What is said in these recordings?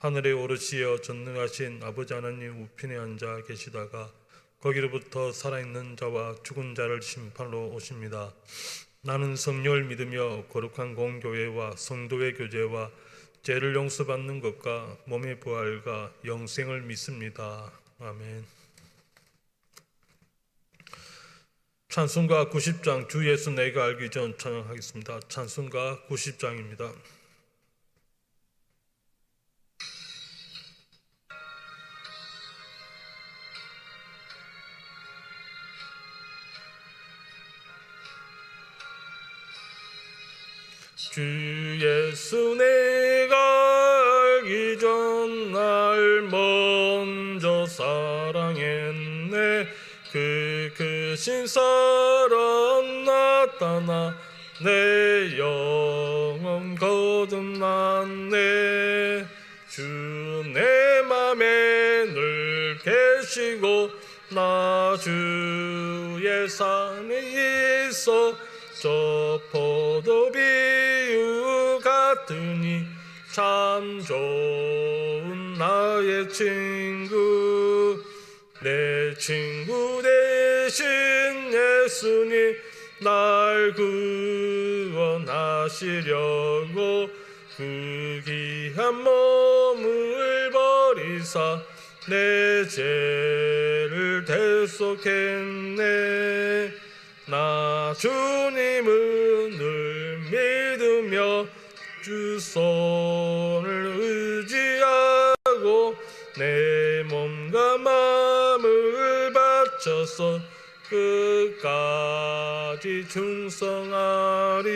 하늘에 오르시어 전능하신 아버지 하나님 우편에 앉아 계시다가 거기로부터 살아있는 자와 죽은 자를 심판으로 오십니다. 나는 성령을 믿으며 거룩한 공교회와 성도의 교제와 죄를 용서받는 것과 몸의 부활과 영생을 믿습니다. 아멘. 찬송가 90장 주 예수 내가 알기 전 찬양하겠습니다. 찬송가 90장입니다. 주 예수 내가 알기 전 날 먼저 사랑했네. 그 크신 사랑 나타나 내 영혼 거듭났네. 주 내 맘에 늘 계시고 나 주의 산에 있어 저 참 좋은 나의 친구 내 친구 대신 예수님 날 구원하시려고 그 귀한 몸을 버리사 내 죄를 대속했네. 나 주님을 늘 주 손을 의지하고 내 몸과 마음을 바쳐서 끝까지 충성하리.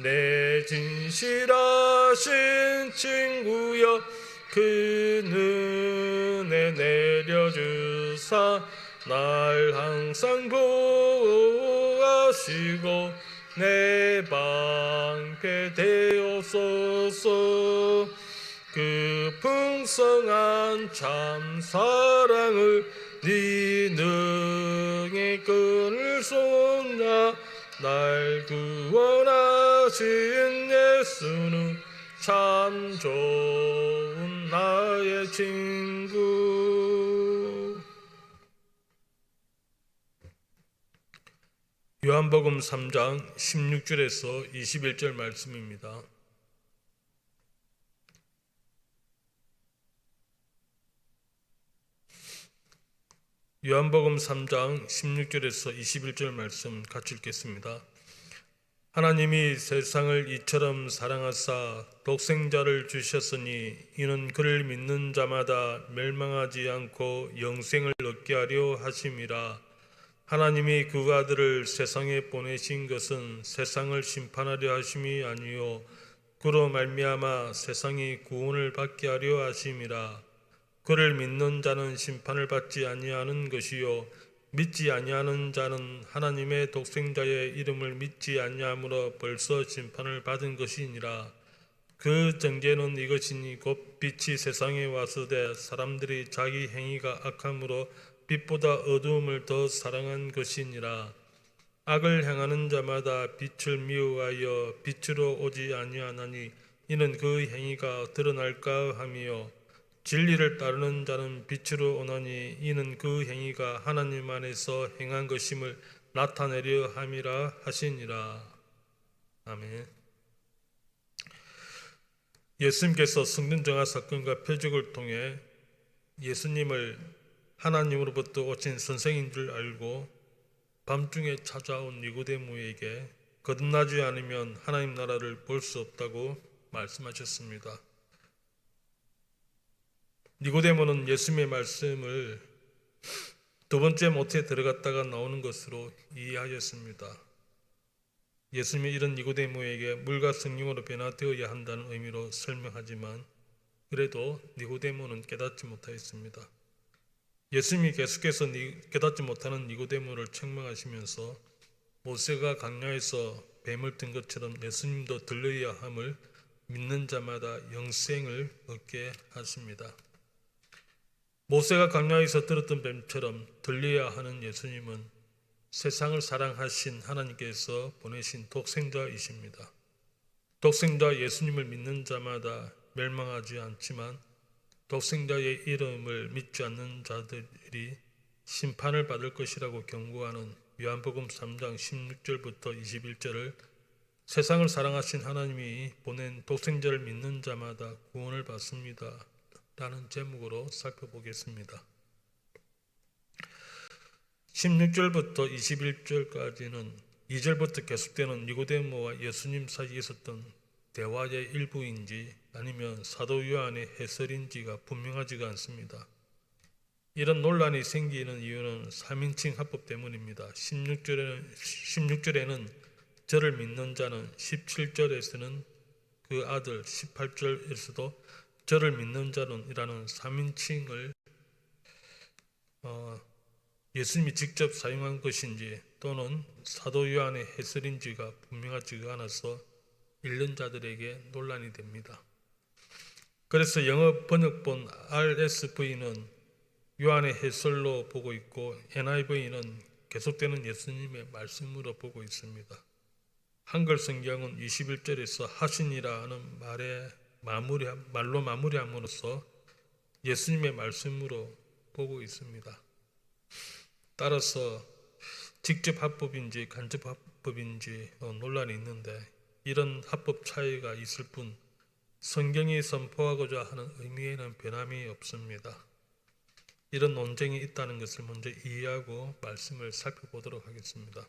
내 진실하신 친구여 그 눈에 내려주사 날 항상 보호하시고 내 방패 되옵소서. 그 풍성한 참 사랑을 네 능의 끈을 쏟나. 날 구원하신 예수는 참 좋은 나의 친구 요한복음 3장 16절에서 21절 말씀입니다. 요한복음 3장 16절에서 21절 말씀 같이 읽겠습니다. 하나님이 세상을 이처럼 사랑하사 독생자를 주셨으니 이는 그를 믿는 자마다 멸망하지 않고 영생을 얻게 하려 하심이라. 하나님이 그 아들을 세상에 보내신 것은 세상을 심판하려 하심이 아니요 그로 말미암아 세상이 구원을 받게 하려 하심이라. 그를 믿는 자는 심판을 받지 아니하는 것이요 믿지 아니하는 자는 하나님의 독생자의 이름을 믿지 아니함으로 벌써 심판을 받은 것이니라 그 정죄는 이것이니 곧 빛이 세상에 왔으되 사람들이 자기 행위가 악함으로 빛보다 어두움을 더 사랑한 것이니라 악을 행하는 자마다 빛을 미워하여 빛으로 오지 아니하나니 이는 그 행위가 드러날까 함이요 진리를 따르는 자는 빛으로 오나니 이는 그 행위가 하나님 안에서 행한 것임을 나타내려 함이라 하시니라. 아멘. 예수님께서 성전 정화 사건과 표적을 통해 예수님을 하나님으로부터 오신 선생인 줄 알고 밤중에 찾아온 니고데모에게 거듭나지 않으면 하나님 나라를 볼 수 없다고 말씀하셨습니다. 니고데모는 예수님의 말씀을 두 번째 모태에 들어갔다가 나오는 것으로 이해하였습니다. 예수님이 이런 니고데모에게 물과 성령으로 변화되어야 한다는 의미로 설명하지만 그래도 니고데모는 깨닫지 못하였습니다. 예수님이 계속해서 니- 깨닫지 못하는 니고데모를 책망하시면서 모세가 강야에서 뱀을 든 것처럼 예수님도 들려야 함을 믿는 자마다 영생을 얻게 하십니다. 모세가 강야에서 들었던 뱀처럼 들려야 하는 예수님은 세상을 사랑하신 하나님께서 보내신 독생자이십니다. 독생자 예수님을 믿는 자마다 멸망하지 않지만 독생자의 이름을 믿지 않는 자들이 심판을 받을 것이라고 경고하는 요한복음 3장 16절부터 21절을 세상을 사랑하신 하나님이 보낸 독생자를 믿는 자마다 구원을 받습니다. 라는 제목으로 살펴보겠습니다. 16절부터 21절까지는 2절부터 계속되는 니고데모와 예수님 사이에 있었던 대화의 일부인지 아니면 사도 요한의 해설인지가 분명하지가 않습니다. 이런 논란이 생기는 이유는 3인칭 합법 때문입니다. 16절에는, 16절에는 저를 믿는 자는 17절에서는 그 아들 18절에서도 저를 믿는 자는 이라는 3인칭을 어, 예수님이 직접 사용한 것인지 또는 사도 요한의 해설인지가 분명하지가 않아서 읽는 자들에게 논란이 됩니다. 그래서 영어 번역본 RSV는 요한의 해설로 보고 있고 NIV는 계속되는 예수님의 말씀으로 보고 있습니다. 한글 성경은 21절에서 하신이라는 말에 마무리 말로 마무리함으로써 예수님의 말씀으로 보고 있습니다. 따라서 직접 합법인지 간접 합법인지 어, 논란이 있는데 이런 합법 차이가 있을 뿐 성경이 선포하고자 하는 의미에는 변함이 없습니다. 이런 논쟁이 있다는 것을 먼저 이해하고 말씀을 살펴보도록 하겠습니다.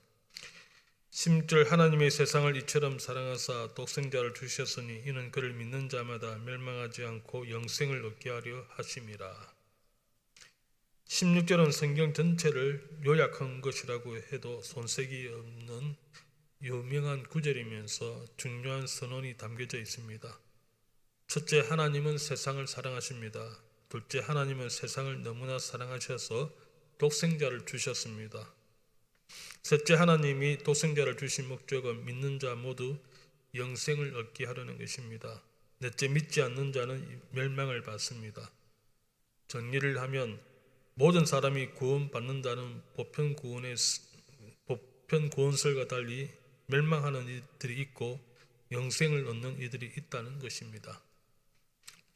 10절 하나님의 세상을 이처럼 사랑하사 독생자를 주셨으니 이는 그를 믿는 자마다 멸망하지 않고 영생을 얻게 하려 하심이라. 16절은 성경 전체를 요약한 것이라고 해도 손색이 없는 유명한 구절이면서 중요한 선언이 담겨져 있습니다. 첫째, 하나님은 세상을 사랑하십니다. 둘째, 하나님은 세상을 너무나 사랑하셔서 독생자를 주셨습니다. 셋째, 하나님이 독생자를 주신 목적은 믿는 자 모두 영생을 얻게 하려는 것입니다. 넷째, 믿지 않는 자는 멸망을 받습니다. 정리를 하면 모든 사람이 구원받는다는 보편 구원의 보편 구원설과 달리 멸망하는 이들이 있고 영생을 얻는 이들이 있다는 것입니다.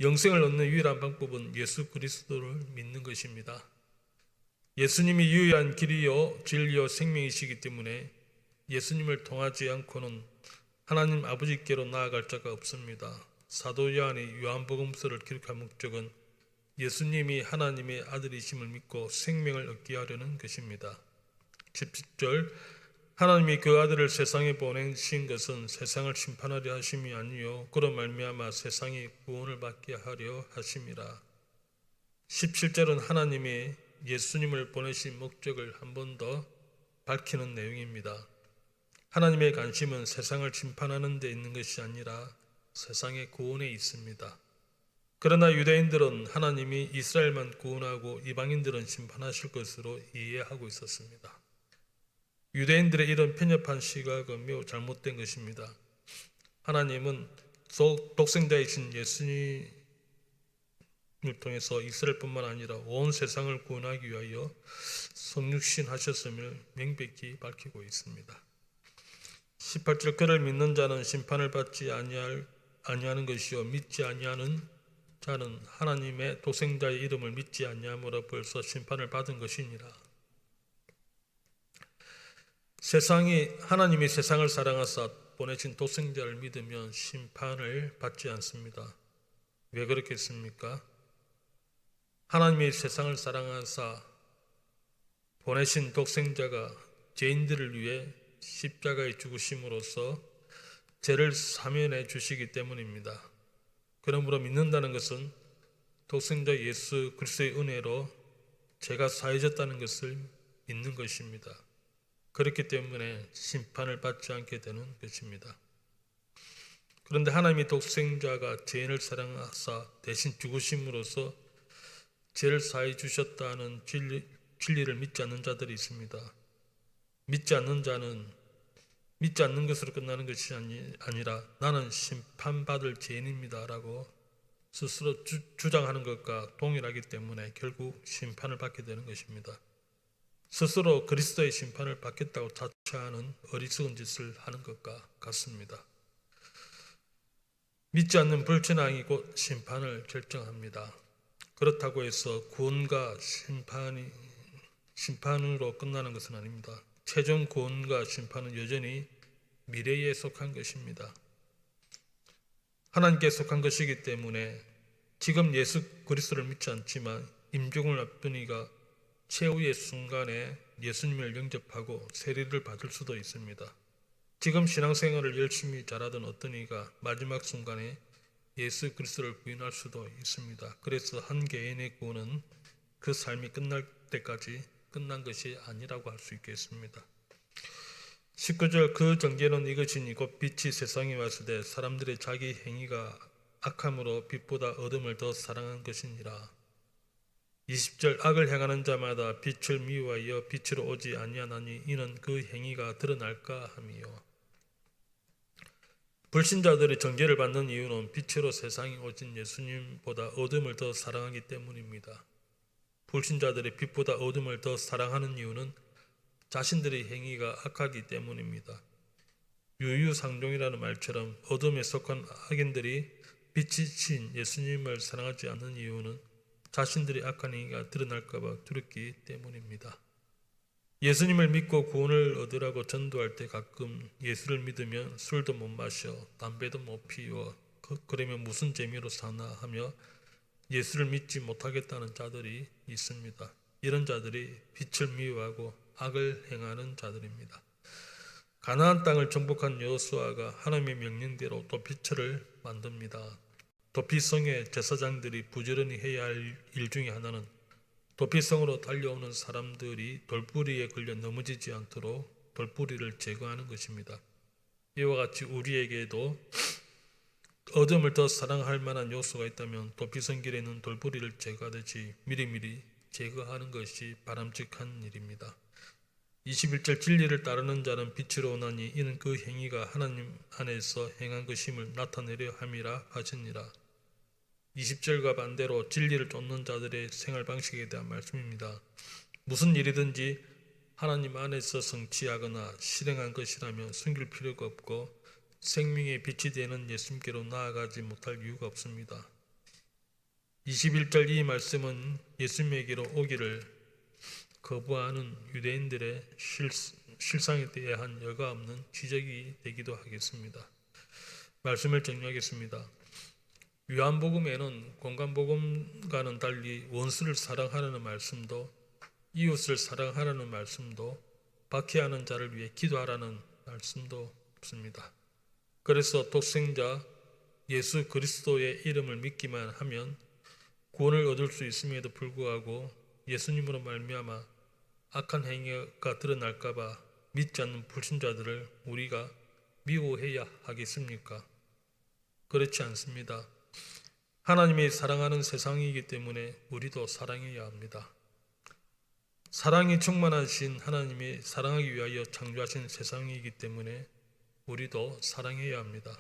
영생을 얻는 유일한 방법은 예수 그리스도를 믿는 것입니다. 예수님이 유일한 길이요 진리요 생명이시기 때문에 예수님을 통하지 않고는 하나님 아버지께로 나아갈 자가 없습니다. 사도 요한이 요한복음서를 기록한 목적은 예수님이 하나님의 아들이심을 믿고 생명을 얻게 하려는 것입니다. 17절 하나님이 그 아들을 세상에 보내신 것은 세상을 심판하려 하심이 아니요 그로 말미암아 세상이 구원을 받게 하려 하심이라. 17절은 하나님이 예수님을 보내신 목적을 한 번 더 밝히는 내용입니다. 하나님의 관심은 세상을 심판하는 데 있는 것이 아니라 세상의 구원에 있습니다. 그러나 유대인들은 하나님이 이스라엘만 구원하고 이방인들은 심판하실 것으로 이해하고 있었습니다. 유대인들의 이런 편협한 시각은 매우 잘못된 것입니다. 하나님은 독생자이신 예수님을 통해서 이스라엘뿐만 아니라 온 세상을 구원하기 위하여 성육신 하셨음을 명백히 밝히고 있습니다. 18절 그를 믿는 자는 심판을 받지 아니할 아니하는 것이요 믿지 아니하는 자는 하나님의 독생자의 이름을 믿지 아니함으로 벌써 심판을 받은 것이니라. 세상이 하나님이 세상을 사랑하사 보내신 독생자를 믿으면 심판을 받지 않습니다. 왜 그렇겠습니까? 하나님이 세상을 사랑하사 보내신 독생자가 죄인들을 위해 십자가에 죽으심으로써 죄를 사면해 주시기 때문입니다. 그러므로 믿는다는 것은 독생자 예수 그리스도의 은혜로 죄가 사해졌다는 것을 믿는 것입니다. 그렇기 때문에 심판을 받지 않게 되는 것입니다. 그런데 하나님이 독생자가 죄인을 사랑하사 대신 죽으심으로써 죄를 사해 주셨다는 진리, 진리를 믿지 않는 자들이 있습니다. 믿지 않는 자는 믿지 않는 것으로 끝나는 것이 아니, 아니라 나는 심판받을 죄인입니다라고 스스로 주, 주장하는 것과 동일하기 때문에 결국 심판을 받게 되는 것입니다. 스스로 그리스도의 심판을 받겠다고 자처하는 어리석은 짓을 하는 것과 같습니다. 믿지 않는 불신앙이 곧 심판을 결정합니다. 그렇다고 해서 구원과 심판이 심판으로 끝나는 것은 아닙니다. 최종 구원과 심판은 여전히 미래에 속한 것입니다. 하나님께 속한 것이기 때문에 지금 예수 그리스도를 믿지 않지만 임종을 앞둔 이가 최후의 순간에 예수님을 영접하고 세례를 받을 수도 있습니다. 지금 신앙생활을 열심히 잘하던 어떤 이가 마지막 순간에 예수 그리스도를 부인할 수도 있습니다. 그래서 한 개인의 구원은 그 삶이 끝날 때까지 끝난 것이 아니라고 할 수 있겠습니다. 19절 그 정죄는 이것이니 곧 빛이 세상에 때 사람들의 자기 행위가 악함으로 빛보다 어둠을 더 사랑한 것이니라. 20절 악을 행하는 자마다 빛을 미워하여 빛으로 오지 아니하나니 이는 그 행위가 드러날까 함이요. 불신자들이 정죄를 받는 이유는 빛으로 세상에 오신 예수님보다 어둠을 더 사랑하기 때문입니다. 불신자들이 빛보다 어둠을 더 사랑하는 이유는 자신들의 행위가 악하기 때문입니다. 유유상종이라는 말처럼 어둠에 속한 악인들이 빛이신 예수님을 사랑하지 않는 이유는 자신들의 악한 행위가 드러날까봐 두렵기 때문입니다. 예수님을 믿고 구원을 얻으라고 전도할 때 가끔 예수를 믿으면 술도 못 마셔, 담배도 못 피워, 그- 그러면 무슨 재미로 사나 하며 예수를 믿지 못하겠다는 자들이 있습니다. 이런 자들이 빛을 미워하고 악을 행하는 자들입니다. 가나안 땅을 정복한 여호수아가 하나님의 명령대로 도피처를 만듭니다. 도피성의 제사장들이 부지런히 해야 할 일 중에 하나는 도피성으로 달려오는 사람들이 돌부리에 걸려 넘어지지 않도록 돌부리를 제거하는 것입니다. 이와 같이 우리에게도 어둠을 더 사랑할 만한 요소가 있다면 도피성 길에 있는 돌부리를 제거하듯이 미리미리 제거하는 것이 바람직한 일입니다. 21절 진리를 따르는 자는 빛으로 오나니 이는 그 행위가 하나님 안에서 행한 것임을 나타내려 함이라 하시니라. 20절과 반대로 진리를 쫓는 자들의 생활 방식에 대한 말씀입니다. 무슨 일이든지 하나님 안에서 성취하거나 실행한 것이라면 숨길 필요가 없고 생명의 빛이 되는 예수님께로 나아가지 못할 이유가 없습니다. 21절 이 말씀은 예수님에게로 오기를 거부하는 유대인들의 실, 실상에 대한 여과 없는 지적이 되기도 하겠습니다. 말씀을 정리하겠습니다. 요한복음에는 공간복음과는 달리 원수를 사랑하라는 말씀도 이웃을 사랑하라는 말씀도 박해하는 자를 위해 기도하라는 말씀도 없습니다. 그래서 독생자 예수 그리스도의 이름을 믿기만 하면 구원을 얻을 수 있음에도 불구하고 예수님으로 말미암아 악한 행위가 드러날까봐 믿지 않는 불신자들을 우리가 미워해야 하겠습니까? 그렇지 않습니다. 하나님이 사랑하는 세상이기 때문에 우리도 사랑해야 합니다. 사랑이 충만하신 하나님이 사랑하기 위하여 창조하신 세상이기 때문에 우리도 사랑해야 합니다.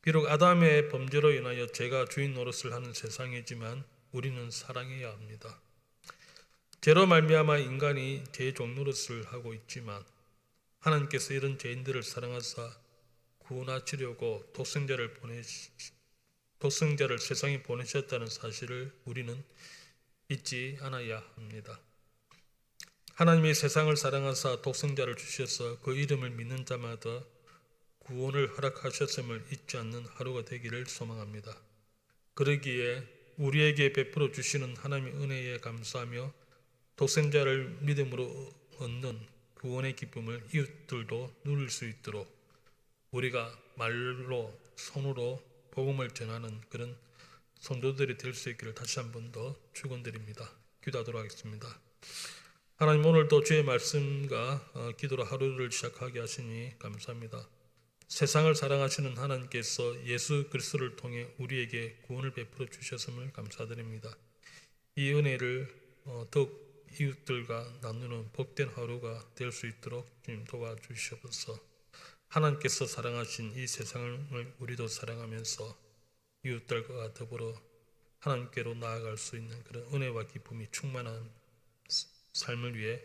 비록 아담의 범죄로 인하여 죄가 주인 노릇을 하는 세상이지만 우리는 사랑해야 합니다. 죄로 말미암아 인간이 죄의 종노릇을 하고 있지만 하나님께서 이런 죄인들을 사랑하사 구원하시려고 독생자를 보내시 독생자를 세상에 보내셨다는 사실을 우리는 잊지 않아야 합니다. 하나님이 세상을 사랑하사 독생자를 주셔서 그 이름을 믿는 자마다 구원을 허락하셨음을 잊지 않는 하루가 되기를 소망합니다. 그러기에 우리에게 베풀어 주시는 하나님의 은혜에 감사하며 독생자를 믿음으로 얻는 구원의 기쁨을 이웃들도 누릴 수 있도록 우리가 말로 손으로 복음을 전하는 그런 성도들이 될 수 있기를 다시 한 번 더 축원드립니다. 기도하도록 하겠습니다. 하나님 오늘도 주의 말씀과 어, 기도로 하루를 시작하게 하시니 감사합니다. 세상을 사랑하시는 하나님께서 예수 그리스도를 통해 우리에게 구원을 베풀어 주셨음을 감사드립니다. 이 은혜를 어, 더욱 이웃들과 나누는 복된 하루가 될 수 있도록 주님 도와주시옵소서. 하나님께서 사랑하신 이 세상을 우리도 사랑하면서 이웃들과 더불어 하나님께로 나아갈 수 있는 그런 은혜와 기쁨이 충만한 삶을 위해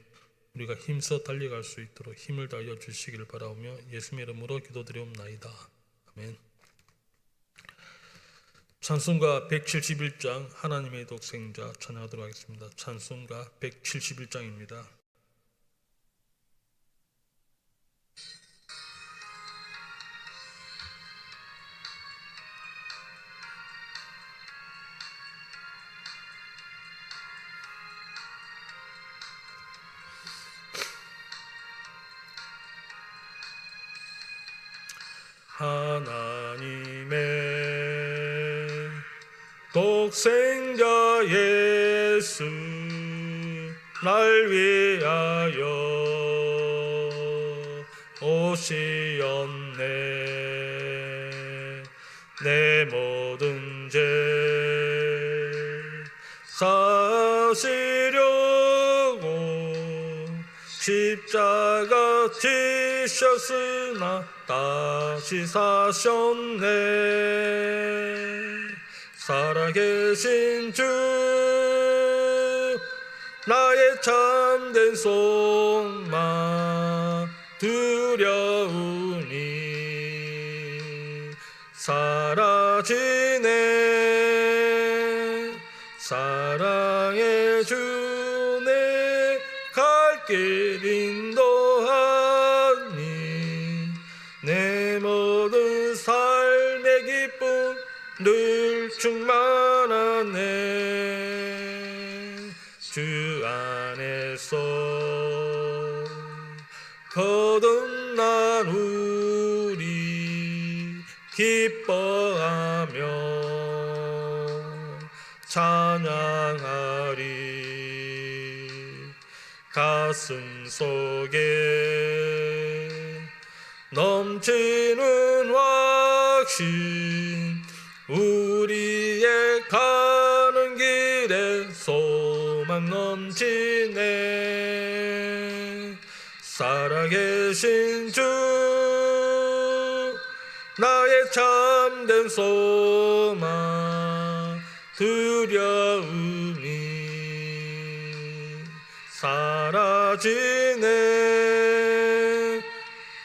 우리가 힘써 달려갈 수 있도록 힘을 다하여 주시기를 바라오며 예수님의 이름으로 기도드리옵나이다. 아멘. 찬송가 171장 하나님의 독생자 찬양하도록 하겠습니다. 찬송가 171장입니다. 하나님의 독생자 예수 날 위하여 오시었네. 내 모든 죄 사시려고 십자가 지 셨으나 다시 사셨네. 살아계신 주 나의 참된 소망 두려우니. 사라지 찬양하리. 가슴 속에 넘치는 확신 우리의 가는 길에 소망 넘치네. 살아계신 주 나의 참된 소 지네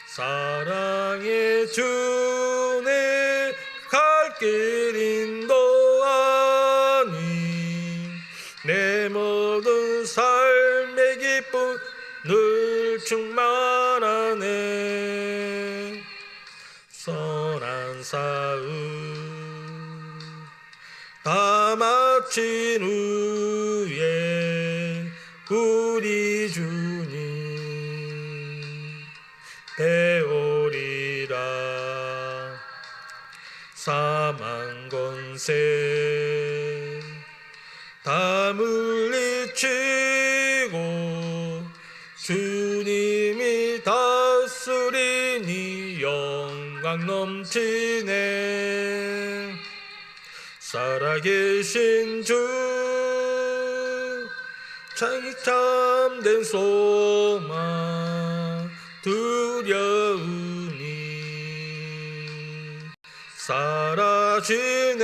사랑의 주내 갈길 인 영광 넘치네. 살아계신 주 참- 참된 소망 두려우니 사라지네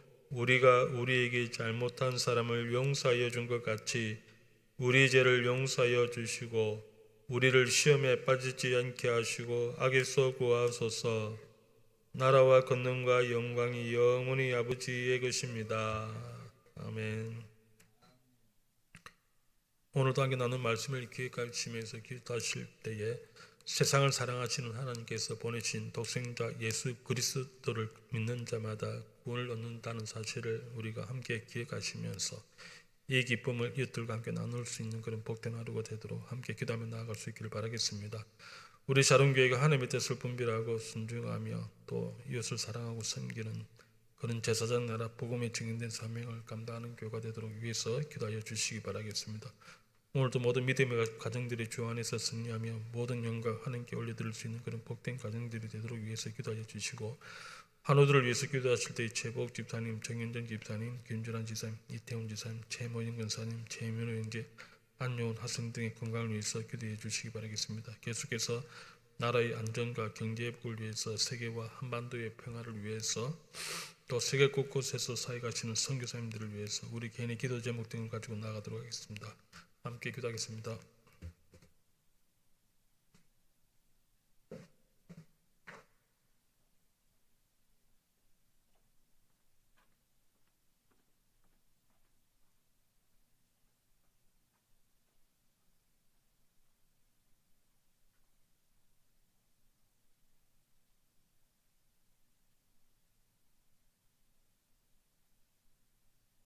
우리가 우리에게 잘못한 사람을 용서하여 준 것 같이 우리 죄를 용서하여 주시고 우리를 시험에 빠지지 않게 하시고 악에서 구하소서. 나라와 권능과 영광이 영원히 아버지의 것입니다. 아멘. 오늘도 함께 나눈 말씀을 귀에 가르치면서 기도하실 때에 세상을 사랑하시는 하나님께서 보내신 독생자 예수 그리스도를 믿는 자마다 구원을 얻는다는 사실을 우리가 함께 기억하시면서 이 기쁨을 이웃들과 함께 나눌 수 있는 그런 복된 하루가 되도록 함께 기도하며 나아갈 수 있기를 바라겠습니다. 우리 자론교회가 하나님의 뜻을 분별하고 순종하며 또 이웃을 사랑하고 섬기는 그런 제사장 나라 복음에 증인된 사명을 감당하는 교회가 되도록 위해서 기도하여 주시기 바라겠습니다. 오늘도 모든 믿음의 가정들이 주 안에서 승리하며 모든 영광 하나님께 올려드릴 수 있는 그런 복된 가정들이 되도록 위해서 기도하여 주시고 한우들을 위해서 기도하실 때 최복 집사님, 정현정 집사님, 김준환 지사님, 이태훈 지사님, 최모영 권사님, 최민호 형제, 안용훈 학생 등의 건강을 위해서 기도해 주시기 바라겠습니다. 계속해서 나라의 안전과 경제 회복을 위해서 세계와 한반도의 평화를 위해서 또 세계 곳곳에서 사역하시는 선교사님들을 위해서 우리 개인의 기도 제목 등을 가지고 나가도록 하겠습니다. 함께 기도하겠습니다.